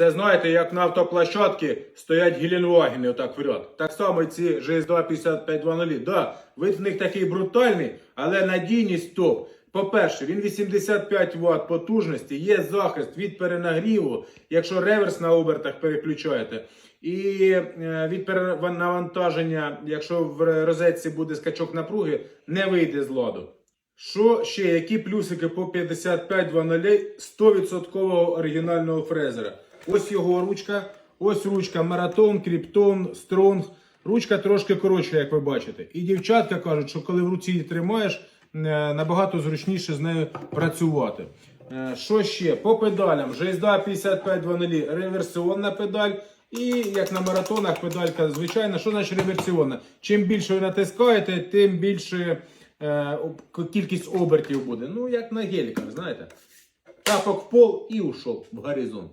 Це знаєте, як на автоплощадці стоять гелендвагени отак вперед. Так само ці GS2 5520. Да, вид в них такий брутальний, але надійність топ. По-перше, він 85 Вт потужності, є захист від перенагріву, якщо реверс на обертах переключаєте. І е, від перенавантаження, якщо в розетці буде скачок напруги, не вийде з ладу. Що ще? Які плюсики по 5520 100% оригінального фрезера? Ось його ручка, ось ручка Маратон, Кріптон, Стронг. Ручка трошки коротша, як ви бачите. І дівчатка кажуть, що коли в руці її тримаєш, е, набагато зручніше з нею працювати. Е, Що ще? По педалям. GSDA 5520 реверсіонна педаль. І як на маратонах педалька звичайна, що значить реверсіонна? Чим більше ви натискаєте, тим більше е, кількість обертів буде. Ну, як на геліках, знаєте. Тапок в пол і ушов в горизонт.